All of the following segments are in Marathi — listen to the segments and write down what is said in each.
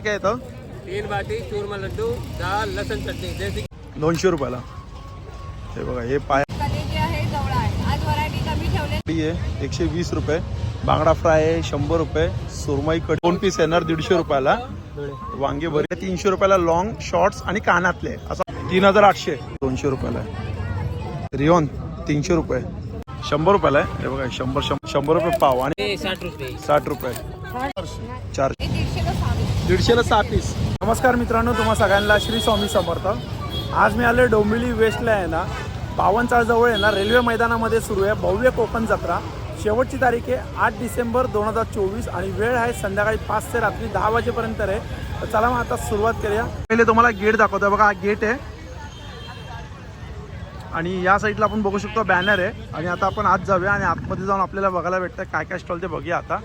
काय येतं तीन बाटी चूरमा लड्डू दाल लसन चटणी. जैसे दोनशे रुपयाला. हे बघा हे पाय आहे एकशे वीस रुपये. बांगडा फ्राय आहे शंभर रुपये. सुरमई कढी दोन पीस येणार दीडशे रुपयाला. वांगे भरे. तीनशे रुपयाला लॉंग शॉर्ट्स आणि कानातले. असं तीन हजार आठशे. दोनशे रुपयाला आहे. रिओन तीनशे रुपये. शंभर रुपयाला आहे. हे बघा शंभर शंभर रुपये पाव आणि साठ रुपये. साठ रुपये. चार हे दीडशेला सहा पीस नमस्कार मित्रांनो तुम्हा सगळ्यांना श्री स्वामी समर्थ. आज मी आलो डोंबिवली वेस्टला आहे ना पावनचाळजवळ आहे ना रेल्वे मैदानामध्ये सुरू आहे भव्य कोकण जत्रा. शेवटची तारीख आहे आठ डिसेंबर दोन हजार चोवीस आणि वेळ आहे संध्याकाळी पाच ते रात्री दहा वाजेपर्यंत आहे. तर चला मग आता सुरुवात करूया. पहिले तुम्हाला गेट दाखवतो बघा हा गेट आहे. आणि या साईडला आपण बघू शकतो बॅनर आहे. आणि आता आपण आत जाऊया आणि आतमध्ये जाऊन आपल्याला बघायला भेटतं काय काय स्टॉल ते बघूया आता.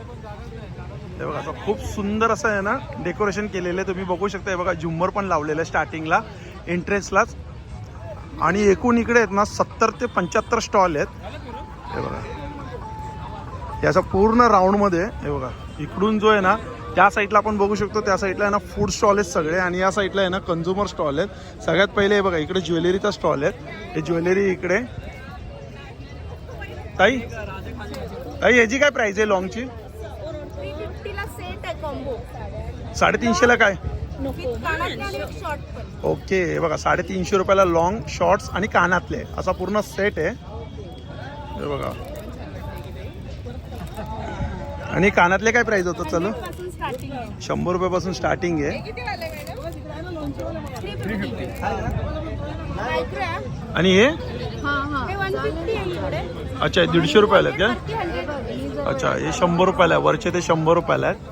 हे बघा असं खूप सुंदर असं आहे ना डेकोरेशन केलेलं आहे. तुम्ही बघू शकता हे बघा झुंबर पण लावलेलं आहे स्टार्टिंगला एंट्रेन्सलाच आणि एकूण इकडे आहेत ना सत्तर ते पंच्याहत्तर स्टॉल आहेत. हे बघा. याचा पूर्ण राऊंडमध्ये हे बघा इकडून जो आहे ना त्या साईडला आपण बघू शकतो त्या साईडला आहे ना फूड स्टॉल आहेत सगळे. आणि या साईडला आहे ना कन्झ्युमर स्टॉल आहेत. सगळ्यात पहिले हे बघा इकडे ज्वेलरीचा स्टॉल आहेत. हे ज्वेलरी इकडे. ताई ताई याची काय प्राईज आहे लॉंगची कॉम्बो साडेतीनशेला काय? ओके हे बघा साडेतीनशे रुपयाला लॉंग शॉर्ट्स आणि कानातले. असा पूर्ण सेट आहे. हे बघा. आणि कानातले काय प्राइस होतं? चलो. पासून स्टार्टिंग आहे. शंभर रुपयापासून स्टार्टिंग आहे. आणि हे? हा हा. हे अच्छा हे दीडशे रुपयाला आहेत का? वरती 100 आहे. अच्छा हे शंभर रुपयाला आहे. वरचे ते शंभर रुपयाला आहेत.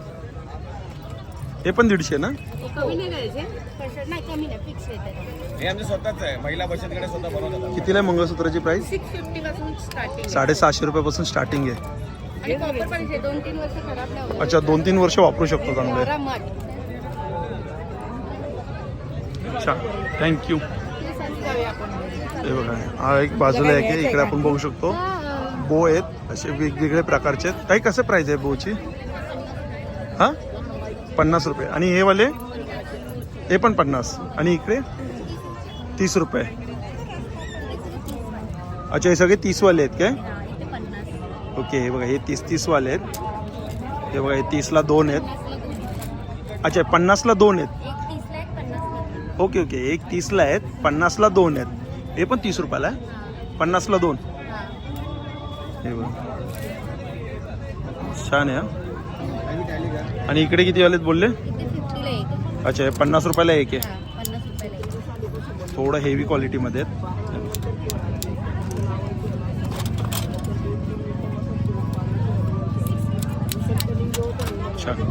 हे पण दीडशे ना? कमी नाही करायचे. पैसे नाही कमी नाही फिक्स आहे हे आमचं स्वतःच आहे. महिला बचत गट स्वतः बनवतात कितीला आहे मंगळसूत्राची प्राइस सिक्स फिफ्टी पासून स्टार्टिंग साडेसहाशे रुपयापासून स्टार्टिंग आहे. आणि कॉपर पाहिजे दोन तीन वर्ष खराब नाही होत. अच्छा दोन तीन वर्ष वापरू शकतो चांगले आरामात अच्छा थँक्यू हे आपण. हे बघा हा एक बाजूला आहे की इकडे आपण बघू शकतो. बो आहेत असे वेगवेगळे प्रकारचे आहेत. काही कसं प्राइस आहे बोची? हा? पन्नास रुपये. आणि हे वाले हे पण पन्नास. आणि इकडे तीस रुपये. अच्छा हे सगळे तीसवाले आहेत काय? ओके हे बघा हे तीस तीसवाले आहेत. हे बघा हे तीसला दोन आहेत. अच्छा पन्नासला दोन आहेत. ओके ओके एक तीसला आहेत पन्नासला दोन आहेत. हे पण तीस रुपयाला आहे? पन्नासला दोन. हे बघा. छान आहे आणि इकडे किती वालेत बोलले. अच्छा हे पन्नास रुपयाला एक आहे. हा, थोडं हेवी क्वालिटीमध्ये आहेत. छान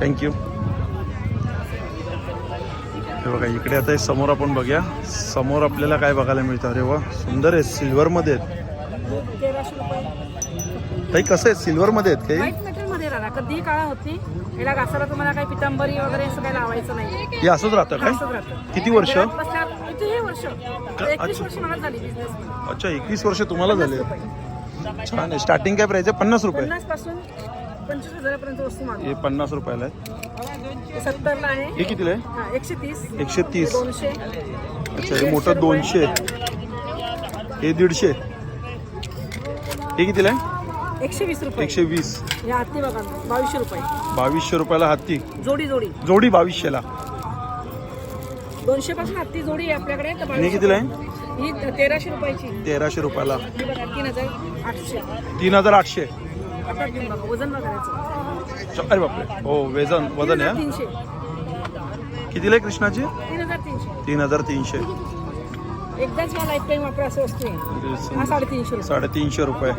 थँक्यू हे बघा इकडे आता समोर आपण बघूया. समोर आपल्याला काय बघायला मिळतं? अरे वा सुंदर आहे. सिल्वरमध्ये आहेत. काही कसं आहे? सिल्वरमध्ये आहेत काही कधीही काळा होत नाही. याला घासाला तुम्हाला काही पितांबरी वगैरे असं काही लावायचं नाही. हे असंच राहतं असंच काय राहतं. किती वर्ष? घरात बसल्या कितीही वर्ष. एकवीस अच्छा. वर्ष मला झाली बिझनेस अच्छा एकवीस वर्ष तुम्हाला झाले. छान आहे. स्टार्टिंग काय प्राइस आहे पन्नास रुपये. पन्नासपासून पंचवीस हजारापर्यंत वस्तू मागतो हे पन्नास रुपयाला आहे. सत्तरला आहे. हे कितीला आहे? हा एकशे तीस. एकशे तीस. दोनशे. अच्छा हे मोठं दोनशे. हे दीडशे. हे कितीला आहे? एकशे वीस रुपये. एकशे वीस. या हत्ती बघा बावीसशे रुपये. बावीसशे रुपयाला हत्ती. जोडी जोडी. जोडी बावीसशेला. दोनशे पासून हत्ती जोडी आहे आपल्याकडे. तर हे कितीला आहे. ही तेराशे रुपयाची. तेराशे रुपयाला. ही बघा तीन हजार आठशे. तीन हजार आठशे. आता घेऊन बघा वजन बघायचं. च- अरे बापरे. हो वजन वजन आहे तीनशे. हा. कितीला आहे कृष्णाची? तीन हजार तीनशे. तीन हजार तीनशे. एकदाच हा लाईफ टाईम वापरा असं वस्तू आहे. हा साडेतीनशे रुपये. साडेतीनशे रुपये.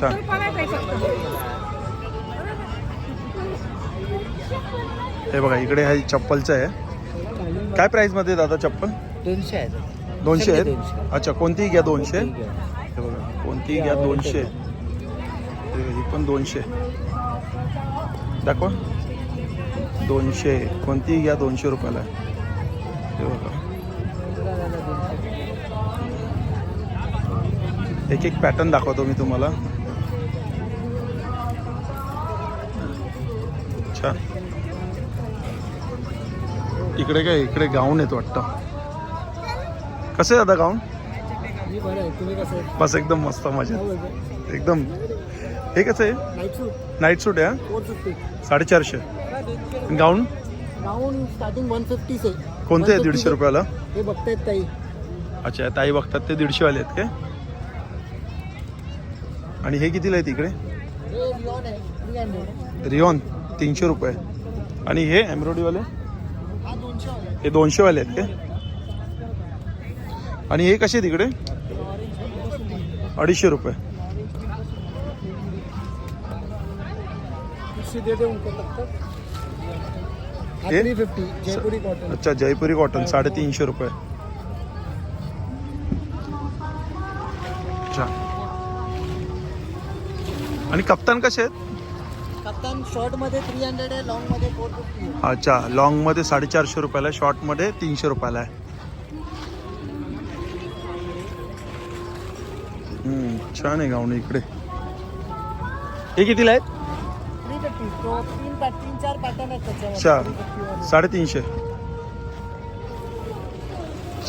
फक्त. हे बघा इकडे हा चप्पलचं आहे. काय प्राइसमध्ये दादा चप्पल? दोनशे आहेत. दोनशे आहेत? अच्छा कोणतीही घ्या दोनशे. हे बघा कोणतीही घ्या दोनशे. हे ही पण दोनशे. दाखवा. दोनशे. कोणतीही घ्या दोनशे रुपयाला. हे बघा. एक एक पॅटर्न दाखवतो मी तुम्हाला. अच्छा. इकडे काय इकडे गाऊन येतो वाटतं. कसे दादा गाऊन आहे तुम्ही कसं बस एकदम मस्त मजेत. एकदम. हे कसं आहे? नाईट सूट आहे? साडेचारशे. गाऊन? गाऊन स्टार्टिंग वन कोणते आहे दीडशे रुपयाला? हे बघतायत ताई अच्छा ताई बघतात ते दीडशे वाले आहेत काय? आणि हे कितीला आहे हंड्रेड रिओन तीनशे रुपये. आणि हे एम्ब्रॉयडरीवाले? हा दोनशे वाला हे दोनशे वाले आहेत काय आणि हे कसे आहेत इकडे? अडीचशे रुपये. अच्छा जयपुरी कॉटन साडेतीनशे रुपये. अच्छा. आणि कप्तान कसे आहेत? कप्तान शॉर्टमध्ये थ्री हंड्रेड आहे लॉंगमध्ये फोर फिफ्टी आहे. अच्छा लॉंगमध्ये साडेचारशे रुपयाला शॉर्टमध्ये तीनशे रुपयाला आहे. हम्म, छान आहे गाऊन इकडे. हे कितीला आहेत? थ्री फिफ्टी तो तीन पॅ- तीन चार पॅटर्न आहेत त्याच्यावर. अच्छा 350 वाले. साडेतीनशे.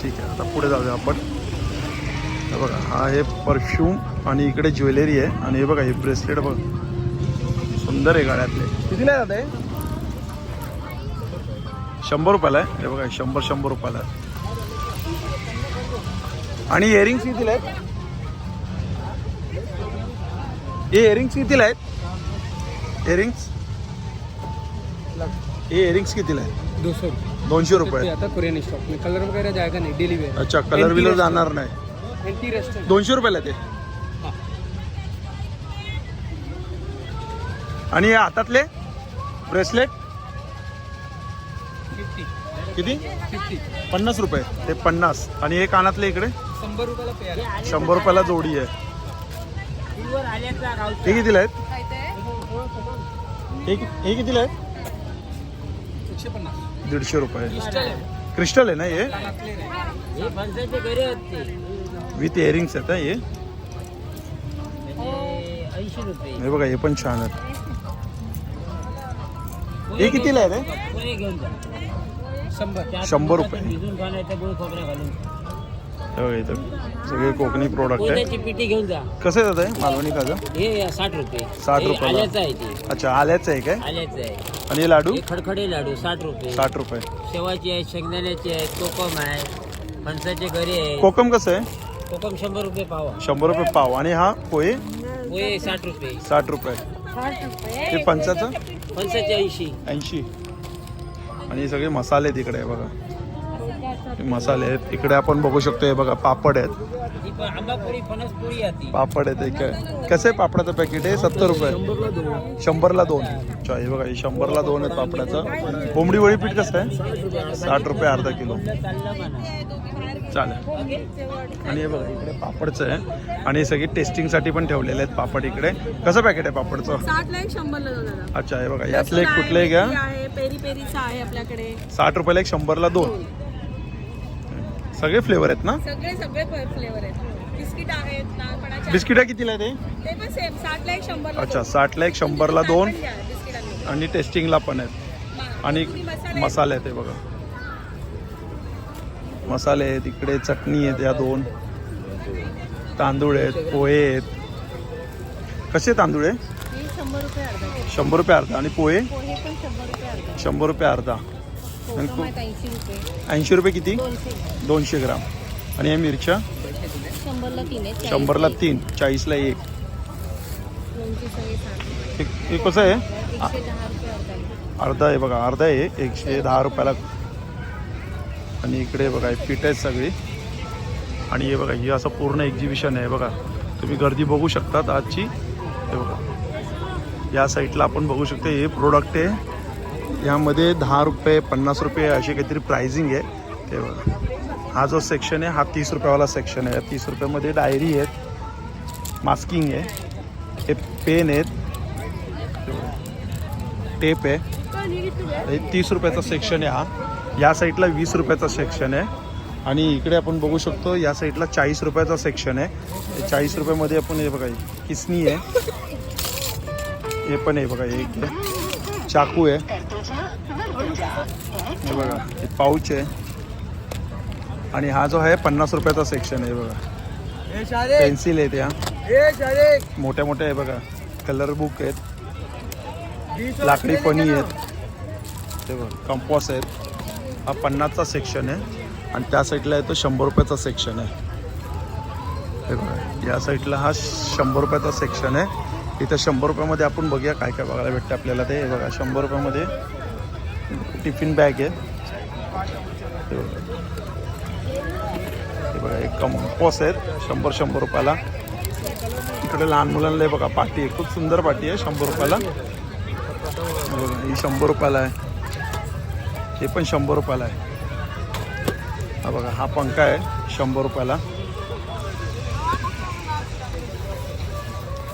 ठीक आहे आता पुढे जाऊया आपण. हे बघा हा आहे परफ्यूम आणि इकडे ज्वेलरी आहे. आणि हे बघा हे ब्रेसलेट बघ. सुंदर आहे गाड्यातले. कितीला आहे दादा हे? शंभर रुपयाला आहे. हे बघा शंभर शंभर रुपयाला आणि इयरिंग्स कितीला आहेत? हे इयरिंग्स कितीला आहेत? इयरिंग्स हे इयरिंग्स कितीला आहे दो सौ दोनशे रुपये. आता कोरियन स्टॉक कलर वगैरह जाएगा नहीं. डेली अच्छा कलर बिलर जाणार नाही. दोनशे रुपयाला ते. आणि हे हातातले ब्रेसलेट? किती? फिफ्टी पन्नास रुपये. ते पन्नास. आणि हे कानातले इकडे? शंभर रुपयाला शंभर जोडी आहे. हे कितीला आहेत? हे कि- कितीला आहेत? दीडशे रुपये. क्रिस्टल आहे. क्रिस्टल आहे ना हे. विथ इयरिंग्स आहेत हा? हे. हे बघा हे पण छान आहेत. हे कितीला आहे रे? शंभर. शंभर रुपये. हे इथं सगळे कोकणी प्रोडक्ट आहे. कोण्याची पिठी घेऊन जा. कसं आहे दादा हे मालवणी खाजा हे साठ रुपये. साठ हे रुपयाला. आल्याचं आहे ते. अच्छा आल्याचं आहे काय? आल्याचं आहे. आणि हे लाडू? हे खडखडे लाडू साठ रुपये. साठ रुपये. शेवाची आहे शेंगदाण्याची आहे कोकम आहे फणसाचे घरे आहे. कोकम कसं आहे? कोकम शंभर रुपये पावा शंभर रुपये पाव. आणि हा पोहे? पोहे साठ रुपये. साठ रुपये. हे पंचाचं ऐंशी. आणि हे सगळे मसाले तिकडे आहे बघा. हे मसाले आहेत. इकडे आपण बघू शकतो हे बघा पापड आहेत. ही पण पापड आहेत एक कसं आहे पापडाचं पॅकेट आहे? सत्तर रुपये. शंभरला दोन. अच्छा हे बघा हे शंभरला दोन आहेत पापडाचं. कोंबडी वडी पीठ कसं आहे? साठ रुपये अर्धा किलो. चाललं म्हणा. चालेल. आणि हे बघा इकडे पापडचं आहे. आणि सगळे टेस्टिंगसाठी पण ठेवलेले आहेत पापड इकडे. कसं पॅकेट आहे पापडचं? अच्छा हे बघा यातलं एक कुठलंही घ्या. आहे पेरी पेरीचा आहे आपल्याकडे. साठ रुपयाला एक शंभरला दोन. सगळे फ्लेवर आहेत ना? सगळे सगळे फ्लेवर आहेत. बिस्किट आहेत बिस्किटा कितीला ते? ते अच्छा साठला एक शंभरला दोन. आणि टेस्टिंगला पण आहेत. आणि मसाले आहेत हे बघा. मसाले आहेत इकडे चटणी आहेत या दोन. तांदूळ आहेत पोहे आहेत. कसे तांदूळ आहे? शंभर रुपये अर्धा आणि पोहे? शंभर रुपये अर्धा ऐंशी रुपये. किती? दोनशे ग्राम. आणि या मिरच्या? शंभरला तीन चाळीसला एक. हे- कसं आहे? अर्धा आहे बघा अर्धा आहे. एकशे दहा रुपयाला आणि इकडे बघा फिट आहेत सगळी. आणि हे बघा हे असं पूर्ण एक्झिबिशन आहे. बघा तुम्ही गर्दी बघू शकतात आजची. हे बघा या साईडला आपण बघू शकतो हे प्रोडक्ट आहे. यामध्ये दहा रुपये पन्नास रुपये अशी काहीतरी प्रायझिंग आहे. ते बघा हा जो सेक्शन आहे हा तीस रुपयावाला सेक्शन आहे. तीस रुपयामध्ये डायरी आहेत मास्किंग आहे हे पेन आहेत टेप आहे. हे तीस रुपयाचा सेक्शन आहे हा. या साईडला वीस रुपयाचा सेक्शन आहे. आणि इकडे आपण बघू शकतो या साईडला चाळीस रुपयाचा सेक्शन आहे. चाळीस रुपयामध्ये आपण हे बघा किसनी आहे. हे पण आहे बघा एक चाकू आहे. हे बघा हे पाऊच आहे. आणि हा जो आहे पन्नास रुपयाचा सेक्शन आहे बघा. पेन्सिल आहेत या. मोठ्या मोठ्या आहे बघा कलर बुक आहेत. लाकडी पणी आहेत. ते बघा कंपॉस आहेत. हा पन्नासचा सेक्शन आहे. आणि त्या साईडला आहे शंभर रुपयाचा सेक्शन आहे. हे बघा या साईडला हा शंभर रुपयाचा सेक्शन आहे. इथं शंभर रुपयामध्ये आपण बघूया काय काय बघायला भेटतं आपल्याला ते. हे बघा शंभर रुपयामध्ये टिफिन बॅग आहे. हे बघा. हे बघा एक कंपोस आहेत. शंभर शंभर रुपयाला. इकडे लहान मुलांना हे बघा पाटी आहे. खूप सुंदर पाटी आहे शंभर रुपयाला. बघा ही शंभर रुपयाला आहे. हे पण शंभर रुपयाला आहे. हा बघा हा पंखा आहे शंभर रुपयाला.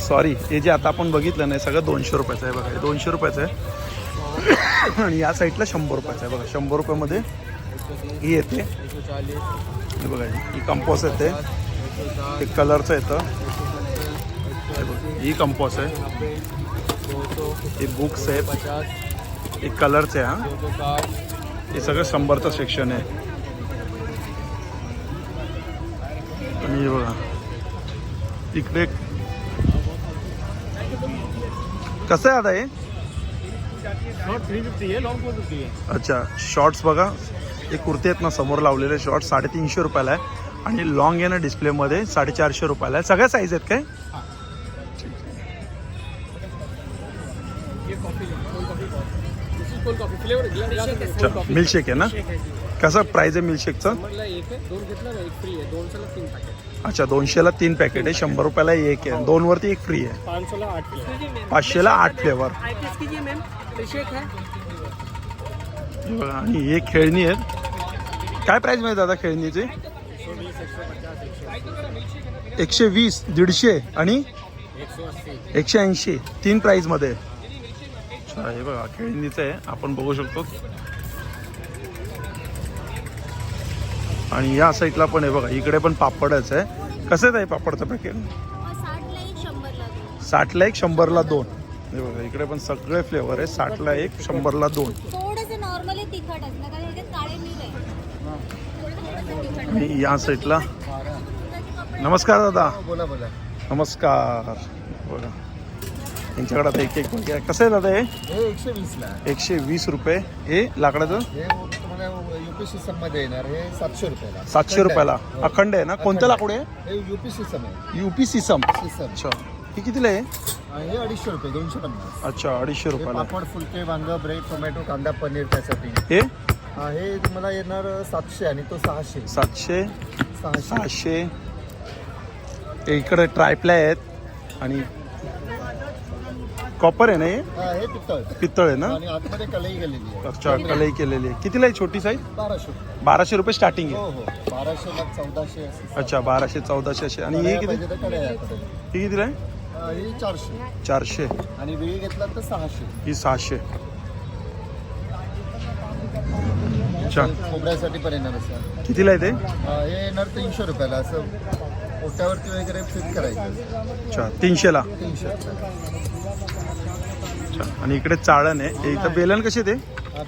सॉरी हे जे आता आपण बघितलं नाही सगळं दोनशे रुपयाचं आहे बघा. हे दोनशे रुपयाचं आहे. आणि या साईडला शंभर रुपयाचं आहे बघा. शंभर रुपयामध्ये ही येते. हे बघा ही कंपॉस येते. हे कलरचं येतं. हे बघा, ही कंपॉस आहे. हे बुक्स आहेत. एक कलरचे हा. हे सगळं शंभरचं सेक्शन आहे. आणि हे बघा. इकडे कसं आहे आता हे? अच्छा शॉर्ट्स बघा. हे कुर्ते आहेत ना समोर लावलेले शॉर्ट्स साडेतीनशे रुपयाला आहे. आणि लॉंग आहे ना डिस्प्लेमध्ये साडेचारशे रुपयाला आहे. सगळ्या साईज आहेत काय? अच्छा मिल्कशेक आहे ना? कसं प्राईज आहे मिल्कशेकचं म्हटलं एक आहे दोन घेतलं ना एक फ्री आहे. दोनशेला तीन पॅकेट अच्छा दोनशेला तीन पॅकेट आहे. शंभर रुपयाला एक आहे. दोनवरती एक फ्री आहे. पाचशेला आठ फ्लेवर है आणि हे खेळणी आहेत. काय प्राईज माहिती दादा खेळणीची? एकशे वीस दीडशे आणि एकशे ऐंशी. तीन प्राईजमध्ये अच्छा हे बघा खेळणीचं आहे. आपण बघू शकतो. आणि या साईडला पण आहे बघा इकडे पण पापडच आहे. कसं आहे पापडचं पॅकेट साठला एक शंभरला दोन. साठला एक शंभरला दोन हे बघा इकडे पण सगळे फ्लेवर आहे. साठला एक शंभरला दोन. आणि या साईडला नमस्कार दादा. बोला बोला. नमस्कार. बघा. यांच्याकडे आता एक एक कसं आहे दादा हे? हे एकशे वीसला आहे. एकशे वीस रुपये. हे लाकडाचं? हे तुम्हाला युपी सिस्टममध्ये येणार हे सातशे रुपयाला. सातशे रुपयाला. अखंड आहे ना? कोणतं लाकूड आहे? हे युपी सिस्टम आहे. युपी सिसम सिस्टम अच्छा. हे कितीला आहे? हे अडीचशे रुपये दोनशे पन्नास. अच्छा अडीचशे हे रुपयाला. पापड फुलके वांग ब्रेड टोमॅटो कांदा पनीर त्यासाठी. हे? हा, हे तुम्हाला येणार सातशे आणि तो सहाशे. सातशे? सहाशे. सहाशे. हे इकडे ट्रायप्लाय आहेत. आणि कॉपर आहे ना हे? हा, हे पित्तळ पित्तळ आहे ना? आणि आतमध्ये कलई गेलेली आहे. अच्छा कलई केलेली आहे. कितीला आहे छोटी साईज बाराशे बाराशे रुपये स्टार्टिंग हो आहे. हो बाराशे ला चौदाशे असे. अच्छा बाराशे चौदाशे असे. आणि ही किती? पाहिजे तर कढया आहेत. ही कितीला आहे? हा, ही चारशे. चारशे. आणि वेळी घेतला तर सहाशे. ही सहाशे. अच्छा. खोबऱ्यासाठी पण येणार असं कितीला आहे ते? हा, हे येणार तीनशे रुपयाला. असं पोट्यावरती वगैरे फिट करायचं. अच्छा तीनशेला. तीनशे अच्छा. आणि इकडे चाळण आहे. हे इथं बेलन कसे ते?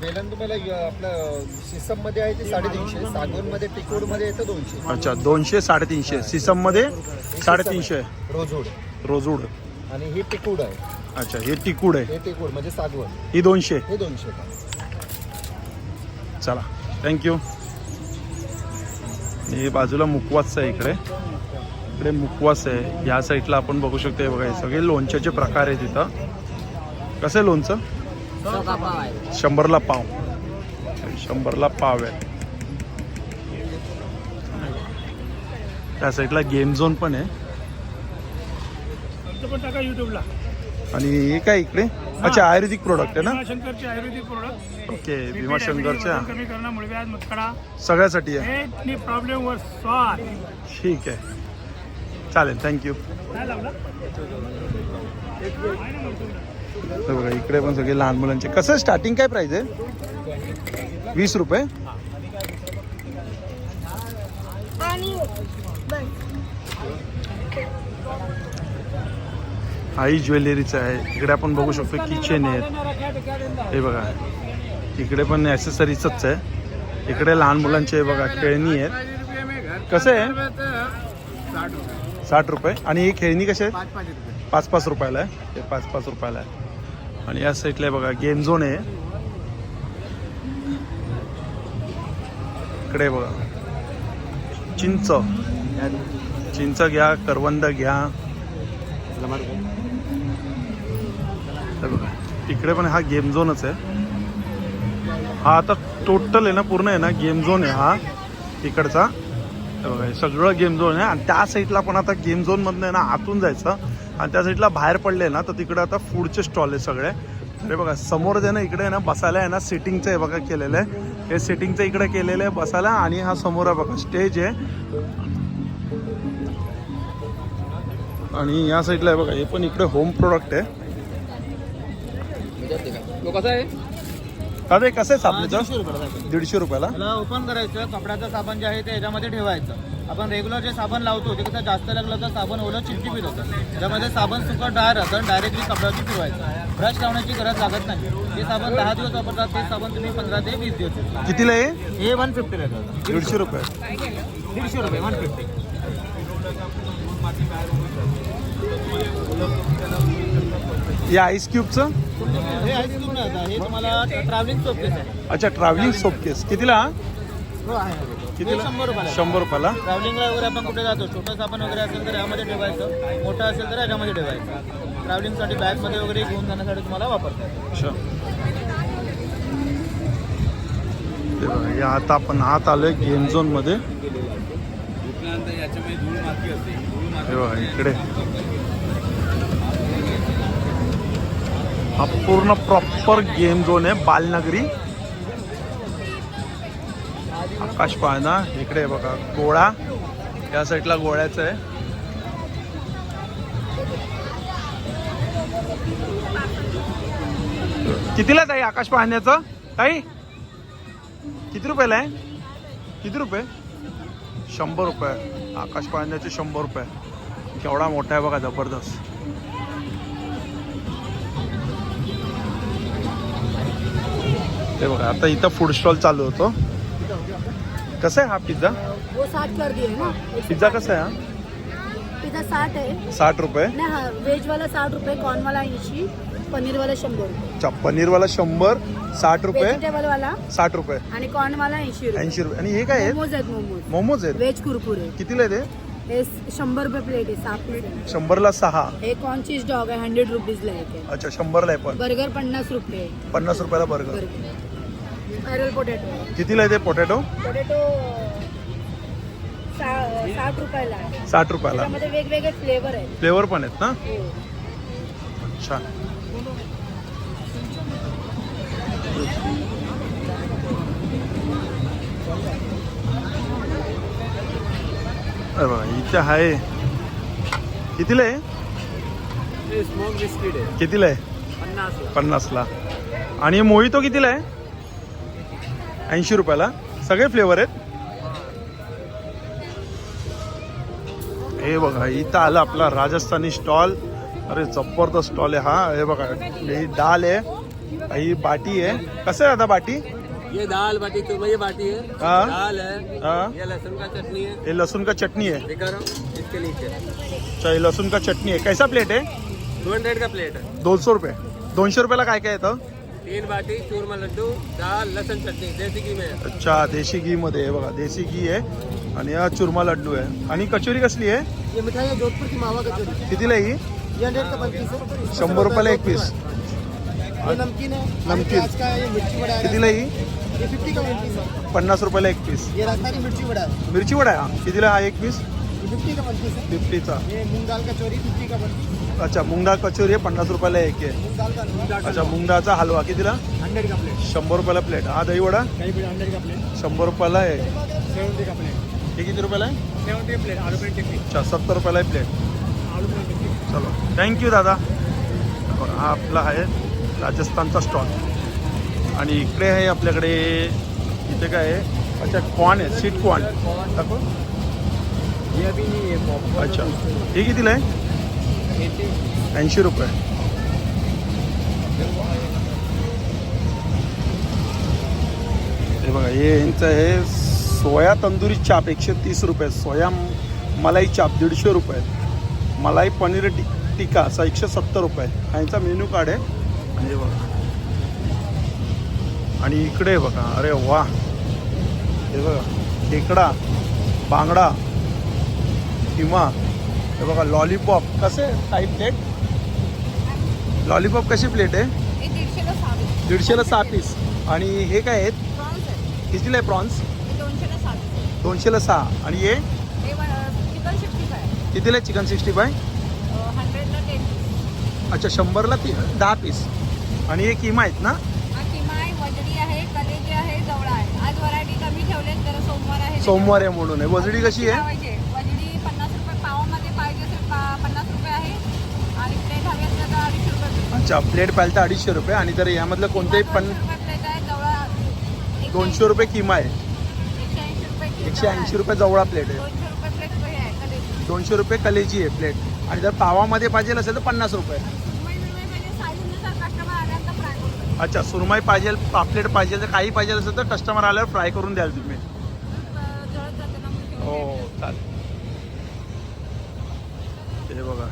बेलन तुम्हाला आपलं सिसममध्ये आहे ते साडेतीनशे सागवणमध्ये टिकोडमध्ये येतं दोनशे. अच्छा दोनशे साडेतीनशे. सिसममध्ये साडेतीनशे. रोजोड. रोजूड. आणि ही टिकूड आहे. अच्छा हे टिकूड आहे. हे टिकूड म्हणजे सागवण. ही दोनशे. हे दोनशे. चला थँक्यू हे बाजूला मुकवास आहे इकडे. इकडे मुकवास आहे. या साईडला आपण बघू शकतो बघा हे सगळे लोणच्याचे प्रकार आहेत तिथं कसं आहे लोणचं? आहे शंभरला पाव. शंभरला पाव आहे. त्या साईडला गेम झोन पण आहे. पण टाका युट्यूबला आणि हे काय इकडे? अच्छा आयुर्वेदिक प्रोडक्ट आहे ना? शंकरचे आयुर्वेदिक प्रोडक्ट ओके भीमाशंकरच्या. कमी करणं मुळव्याध मुतखडा सगळ्यासाठी आहे. हे प्रॉब्लेम वर सॉल्व ठीक आहे. चालेल थँक्यू काय लावला? हे बघा इकडे पण सगळे लहान मुलांचे. कसं स्टार्टिंग काय प्राइस आहे? वीस रुपये? आणि बस. आई ज्वेलरीचं आहे. इकडे आपण बघू शकतो किचन आहेत. हे बघा. इकडे पण ॲसेसरीजच आहे. इकडे लहान मुलांचे बघा खेळणी आहेत. कसं आहे? साठ रुपये. आणि ही खेळणी कशी आहे पाच पाच रुपयाला आहे. हे पाच पाच रुपयाला आहे. आणि या साईडला बघा गेम झोन आहे. इकडे बघा. चिंच. चिंच घ्या करवंद घ्या. बघा इकडे पण हा गेम झोनच आहे. हा आता टोटल आहे ना पूर्ण आहे ना गेम झोन आहे हा इकडचा. बघा सगळं गेम झोन आहे. आणि त्या साईडला पण आता गेम झोन मधनं आहे ना आतून जायचं. आणि त्या साईडला बाहेर पडले ना तर तिकडे आता फूडचे स्टॉल आहे सगळे. अरे बघा समोर जे ना इकडे आहे ना बसायला आहे ना सिटिंगचं आहे बघा केलेलं आहे. हे सिटिंगचं इकडे केलेलं आहे बसायला आणि हा समोर आहे बघा स्टेज आहे. आणि या साईडला आहे बघा हे पण इकडे होम प्रोडक्ट आहे. कसा आहे? दादा कसं आहे साबणाचं? दीडशे रुपयाला ओपन करायचं कपड्याचं साबण जे आहे ते याच्यामध्ये ठेवायचं. आपण रेग्युलर जे साबण लावतो ते कसं जास्त लागलं तर साबण ओलं चिटचिपीत होतं. त्यामध्ये साबण सुकं ड्राय राहतं डायरेक्टली कपड्यावरती फिरवायचं. ब्रश लावण्याची गरज लागत नाही. ते साबण दहा दिवस वापरतात ते साबण तुम्ही पंधरा ते वीस दिवस. कितीला आहे? हे वन फिफ्टी राहतं दीडशे रुपये. दीडशे रुपये वन फिफ्टी या आईस क्यूबचं हे आईस्क्रीम नाही आता हे तुम्हाला ट्रॅव्हलिंग सोप केस आहे. अच्छा ट्रॅव्हलिंग सोप केस कितीला? हो आहे. कितीला? शंभर रुपयाला. शंभर रुपयाला? ट्रॅव्हलिंगला वगैरे आपण कुठे जातो? छोटं साबण वगैरे असेल तर यामध्ये ठेवायचं. मोठं असेल तर याच्यामध्ये ठेवायचं. ट्रॅव्हलिंगसाठी बॅगमध्ये वगैरे घेऊन जाण्यासाठी तुम्हाला वापरता येतं. अच्छा. ते बघा, या आता आपण आत आलोय गेम झोनमध्ये. हे बघा इकडे. हा पूर्ण प्रॉपर गेम झोन आहे बालनगरी. आकाश पाळणा. इकडे बघा गोळा. या साईडला गोळ्याचं आहे. कितीला ताई आकाश पाहण्याचं ताई? किती रुपयाला आहे? किती रुपये? शंभर रुपये. आकाश पाहण्याचे शंभर रुपये. केवढा मोठा आहे बघा जबरदस्त. ते बघा आता इथं फूड स्टॉल चालू होतो. कसं आहे हा पिझ्झा? वो साठ कर दिए ना. पिझ्झा कसा आहे हा? पिझ्झा साठ आहे. साठ रुपये. नाही हा व्हेज वाला साठ रुपये कॉर्न वाला ऐंशी पनीर वाला शंभर. अच्छा पनीरवाला शंभर साठ रुपये व्हेजिटेबल वाला. साठ रुपये. आणि कॉर्न वाला ऐंशी रुपये. ऐंशी रुपये. आणि हे काय आहे? मोमोज आहेत मोमोज. मोमोज आहेत? व्हेज कुरकुरे. कितीला आहे ते? हे शंभर रुपये प्लेट आहे सहा प्लेट आहे शंभरला सहा. हे कॉर्न चीज डॉग आहे हंड्रेड रुपीजला आहे. अच्छा शंभरला आहे पण. बर्गर पन्नास रुपये. पन्नास रुपयाला बर्गर बर्गर स्पायरल पोटॅटो कितीला आहे ते पोटॅटो पोटॅटो सा- साठ रुपयाला. आहे साठ रुपयाला. त्यामध्ये वेगवेगळे फ्लेवर आहेत. फ्लेवर पण आहेत ना? हो. अच्छा. अरे इथे आहे. कितीला आहे? स्मोक बिस्किट आहे. कितीला आहे? पन्नास पन्नासला. आणि मोहितो कितीला आहे? ऐंशी रुपयाला. सगळे फ्लेवर आहेत. हे बघा इथं आलं आपला राजस्थानी स्टॉल अरे जबरदस्त स्टॉल आहे हा. हे बघा ही दाल आहे ही बाटी आहे. कसं आहे दादा बाटी? ये दाल बाटी चूरमा ये बाटी है हाँ। दाल है. हाँ। ये लहसुन का चटनी है हे लसूण का चटनी है दिखा रहा इसके नीचे. अच्छा लसूण का चटनी आहे. कैसा प्लेट आहे? टू हंड्रेड का प्लेट है दोनशे रुपये. दोनशे रुपयाला काय काय येतं? तीन बाटी चूरमा लड्डू दाल लहसुन चटनी देसी घी में। अच्छा देशी घी मध्ये आहे बघा देशी घी आहे आणि हा चुरमा लड्डू आहे. आणि कचोरी कसली आहे? ये मिठाई है जोधपुर की मावा कचौरी। कितीला आहे ही? ये हंड्रेड का वन पीस है। शंभर रुपयाला एक पीस. ये नमकीन है। नमकीन। प्याज का है ये मिर्ची है। कितीला ही? ये फिफ्टी का वन पीस है। पन्नास रुपयाला एक पीस. ये राजस्थानी मिर्ची वड़ा है। मिरची वडा आहे? हा कितीला हा एक पीस? ये फिफ्टी का वन पीस है। फिफ्टीचा. ये मूंग दाल फिफ्टी का वन पीस अच्छा मूग डाळ कचोरी आहे पन्नास रुपयाला एक आहे. अच्छा मूग डाळचा हलवा कितीला? हंड्रेड का प्लेट शंभर रुपयाला प्लेट हा दही वडा? कहीं भी हंड्रेड का प्लेट शंभर रुपयाला आहे सेवेंटी का प्लेट हे किती रुपयाला आहे? सेवेंटी प्लेट आलू टिक्की अच्छा सत्तर रुपयाला आहे प्लेट आलू टिक्की चलो. थँक्यू दादा. हा आपला आहे राजस्थानचा स्टॉल आणि इकडे आहे आपल्याकडे इथे काय आहे? अच्छा कॉर्न आहे स्वीट कॉर्न दाखव. अच्छा. हे कितीला आहे? ऐंशी रुपये. हे बघा हे यांचं हे सोया तंदुरी चाप एकशे तीस रुपये. सोया मलाई चाप दीडशे रुपये. मलाई पनीर टिक टिक्का असा एकशे सत्तर रुपये. हा यांचा मेन्यू कार्ड आहे. म्हणजे बघा. आणि इकडे बघा अरे वा. हे बघा खेकडा बांगडा किंवा हे बघा लॉलीपॉप कसे टाईप प्लेट लॉलीपॉप कशी प्लेट आहे? दीडशेला सहा पीस आणि हे काय आहेत? प्रॉन्स आहे कितीला आहे प्रॉन्स दोनशेला सहा आणि हे? कितीला आहे चिकन सिक्स्टी फाय अच्छा शंभरला ती दहा पीस आणि हे किमा आहेत ना? सोमवार आहे. म्हणून आहे. वजडी कशी आहे लावायचे. वजडी पन्नास रुपये पावामध्ये पाहिजे असेल पा- पन्नास रुपये आहे आणि प्लेट हवी असेल तर अडीचशे रुपये प्लेट. अच्छा प्लेट पाहिजे तर अडीचशे रुपये आणि जर यामधलं कोणतेही पण दोनशे रुपये किमा आहे. एकशे ऐंशी रुपये जवळा प्लेट आहे. दोनशे रुपये हे आहे कलेजी प्लेट. आणि जर पावामध्ये पाहिजे असेल तर पन्नास रुपये. अच्छा सुरमई पाहिजे पापलेट पाहिजे तर काही पाहिजे असेल तर कस्टमर आल्यावर फ्राय करून द्याल तुम्ही. हो चालेल हे बघा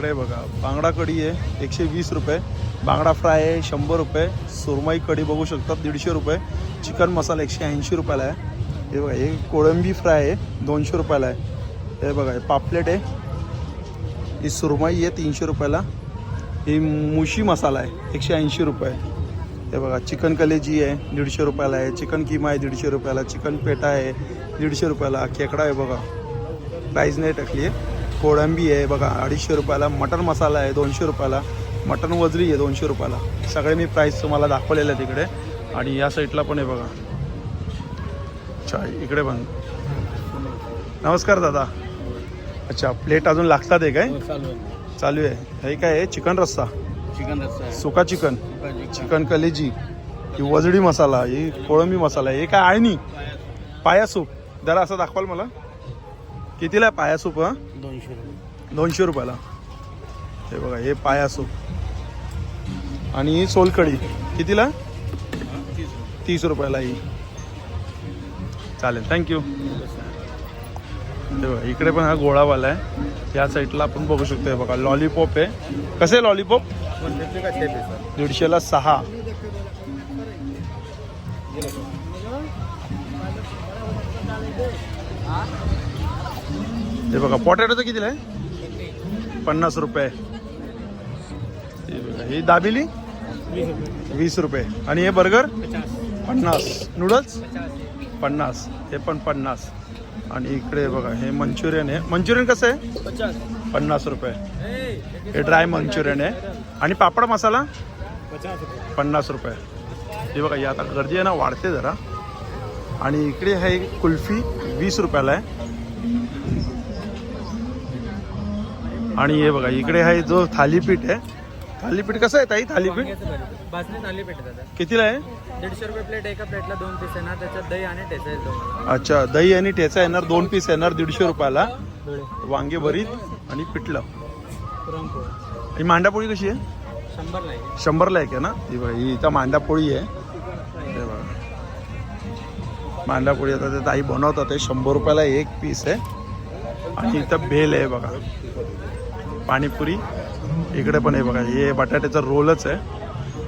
इकडे बघा बांगडा कढी आहे एकशे वीस रुपये. बांगडा फ्राय आहे शंभर रुपये. सुरमई कढी बघू शकतात दीडशे रुपये. चिकन मसाला एकशे ऐंशी रुपयाला आहे. हे बघा हे कोळंबी फ्राय आहे दोनशे रुपयाला आहे. हे बघा हे पापलेट आहे. ही सुरमई आहे तीनशे रुपयाला. ही मुशी मसाला आहे एकशे ऐंशी रुपये. हे बघा चिकन कलेजी आहे दीडशे रुपयाला आहे. चिकन किमा आहे दीडशे रुपयाला. चिकन पेटा आहे दीडशे रुपयाला. खेकडा आहे बघा. प्राईज नाही टाकली आहे. कोळंबी आहे बघा अडीचशे रुपयाला मटन मसाला आहे दोनशे रुपयाला. मटन वजरी आहे दोनशे रुपयाला. सगळे मी प्राईस तुम्हाला दाखवलेले आहे तिकडे आणि या साईडला पण आहे बघा. अच्छा इकडे पण. नमस्कार दादा. अच्छा प्लेट अजून लागतात आहे काय? चालू आहे. हे काय आहे? चिकन रस्सा? चिकन रस्सा सुका चिकन. चिकन. कलेजी. ही वजडी मसाला ही कोळंबी मसाला हे काय आहे नी? पाया सूप जरा असं दाखवाल मला. कितीला आहे पाया सूप हा? दोनशे रुपये. दोनशे रुपयाला. हे बघा हे पाया सूप. आणि सोलकढी कितीला? तीस रुपयाला ही. चालेल थँक्यू हे बघा इकडे पण हा गोळावाला आहे. या साईडला आपण बघू शकतो हे बघा लॉलीपॉप आहे. कसे लॉलीपॉप दीडशेला सहा. हे बघा पोटॅटोचं कितीला आहे? पन्नास रुपये. बघा ही दाबिली? वीस रुपये. आणि हे बर्गर? पन्नास. नूडल्स? पन्नास. हे पण पन्नास. आणि इकडे बघा हे मंचुरियन आहे. मंचुरियन कसं आहे? पन्नास रुपये. हे ड्राय मंचुरियन आहे. आणि पापड मसाला? पन्नास रुपये. हे बघा ही आता गर्दी आहे ना वाढते जरा. आणि इकडे आहे कुल्फी वीस रुपयाला आहे. आणि हे बघा इकडे आहे जो थालीपीठ आहे. थालीपीठ कसं आहे ताई थालीपीठ? बासनी थाली पेट दादा. कितीला आहे? दीडशे रुपये प्लेट एका प्लेटला दोन पीस येणार त्याच्यात दही आणि ठेचा येतो अच्छा दही आणि ठेचा येणार दोन पीस येणार दीडशे रुपयाला. वांगे भरीत आणि पिठलं. पुरणपोळी. ही मांडापोळी कशी आहे? शंभरला एक आहे ना? ही बघा ही इथं मांडापोळी आहे. हे बघा. मांडापोळी आता ते ताई बनवतात ते शंभर रुपयाला एक पीस आहे. आणि इथं भेल आहे बघा. पाणीपुरी. इकडे पण आहे बघा हे बटाट्याचा रोलच आहे.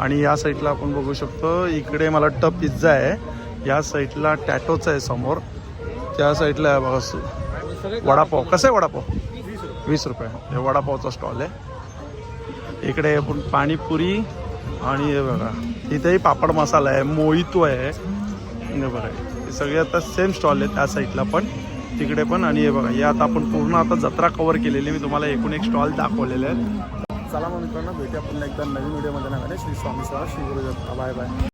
आणि या साईडला आपण बघू शकतो इकडे मला टप पिझ्झा आहे. या साईडला टॅटोचं आहे समोर. त्या साईडला आहे बघा वडापाव. कसं आहे वडापाव? वीस रुपये. हे वडापावचा स्टॉल आहे. इकडे आपण पाणीपुरी आणि हे बघा इथेही पापड मसाला आहे मोहितो आहे. बरं बघा हे सगळे आता सेम स्टॉल आहे त्या साईडला पण. तिकडे पण आणि हे बघा हे आता आपण पूर्ण आता जत्रा कव्हर केलेली मी तुम्हाला एकूण एक स्टॉल दाखवलेले आहेत. चला मग मित्रांनो भेटूया पुन्हा एकदा नवीन व्हिडिओमध्ये नव्याने श्री स्वामी सह श्री गुरु जत्रा बाय बाय